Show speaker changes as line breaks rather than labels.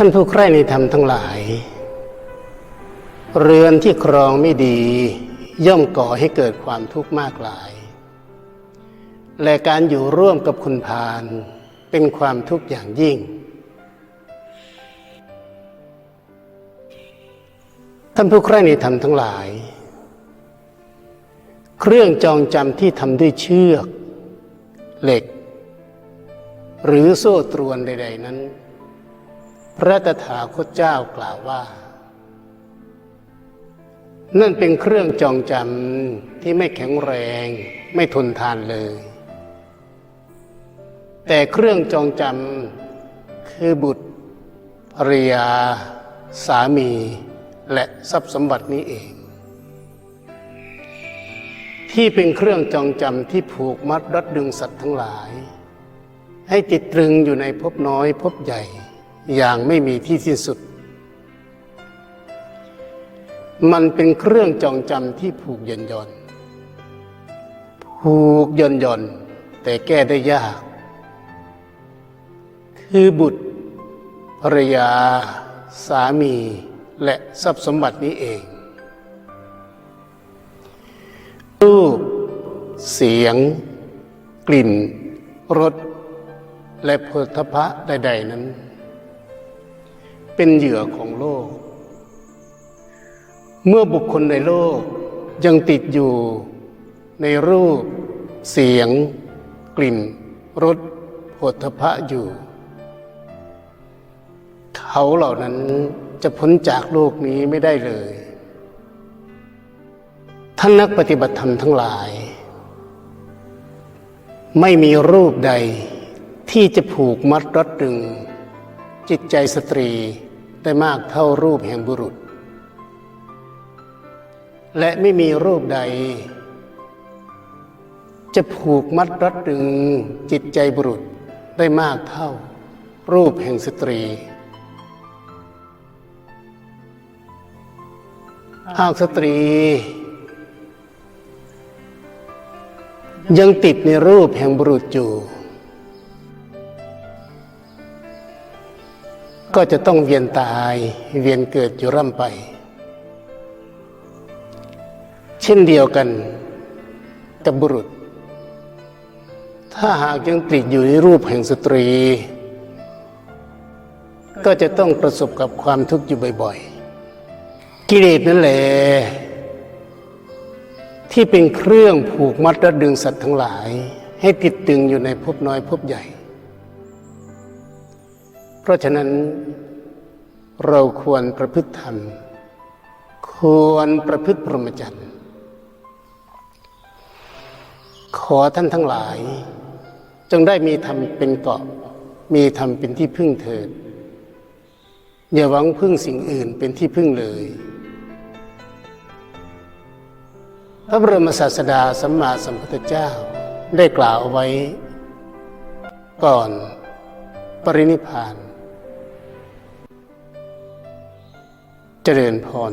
ท่านผู้ใคร่ในธรรมทั้งหลาย เรือนที่ครองไม่ดี ย่อมก่อให้เกิดความทุกข์มากหลาย และการอยู่ร่วมกับคุณพาลเป็นความทุกข์อย่างยิ่ง ท่านผู้ใคร่ในธรรมทั้งหลาย เครื่องจองจำที่ทำด้วยเชือก เหล็ก หรือโซ่ตรวนใด ๆ นั้น พระตถาคตเจ้ากล่าวว่า นั่นเป็นเครื่องจองจำที่ไม่แข็งแรงไม่ทนทานเลย แต่เครื่องจองจำคือบุตรภรรยา สามี และทรัพย์สมบัตินี้เอง ที่เป็นเครื่องจองจำที่ผูกมัดรัดดึงสัตว์ทั้งหลาย ให้ติดตรึงอยู่ในภพน้อยภพใหญ่ อย่างไม่มีที่สิ้นสุด มันเป็นเครื่องจองจำที่ผูกย่อนย่อนผูกย่อนย่อนแต่แก้ได้ยาก คือบุตรภรรยา สามี และทรัพย์สมบัตินี้เอง รูป เสียง กลิ่น รส และโผฏฐพะใด ๆ นั้น เป็นเหยื่อของโลก เมื่อบุคคลในโลกยังติดอยู่ในรูป เสียง กลิ่นรสโผฏฐพะอยู่ เขาเหล่านั้นจะพ้นจากโลกนี้ไม่ได้เลย ท่านนักปฏิบัติธรรมทั้งหลาย ไม่มีรูปใดที่จะผูกมัดรัดดึง จิตใจสตรี ได้มากเท่ารูปแห่งบุรุษ และไม่มีรูปใด จะผูกมัดรัดดึงจิตใจบุรุษได้มากเท่า รูปแห่งสตรี หากสตรี ยังติดในรูปแห่งบุรุษอยู่ ก็จะต้องเวียนตาย เวียนเกิดอยู่ร่ำไป เช่นเดียวกันกับบุรุษ ถ้าหากยังติดอยู่ในรูปแห่งสตรี ก็จะต้องประสบกับความทุกข์อยู่บ่อยๆ กิเลสนั่นแหละที่เป็นเครื่องผูกมัดและดึงสัตว์ทั้งหลาย ให้ติดตึงอยู่ในภพน้อยภพใหญ่ ราะฉะนั้นเราควรประพฤติธรรม ควรประพฤติพรหมจรรย์ ขอท่านทั้งหลาย จงได้มีธรรมเป็นเกาะ มีธรรมเป็นที่พึ่งเถิด อย่าหวังพึ่งสิ่งอื่นเป็นที่พึ่งเลย พระบรมศาสดาสัมมาสัมพุทธเจ้าได้กล่าวไว้ ก่อนปรินิพาน เจริญพร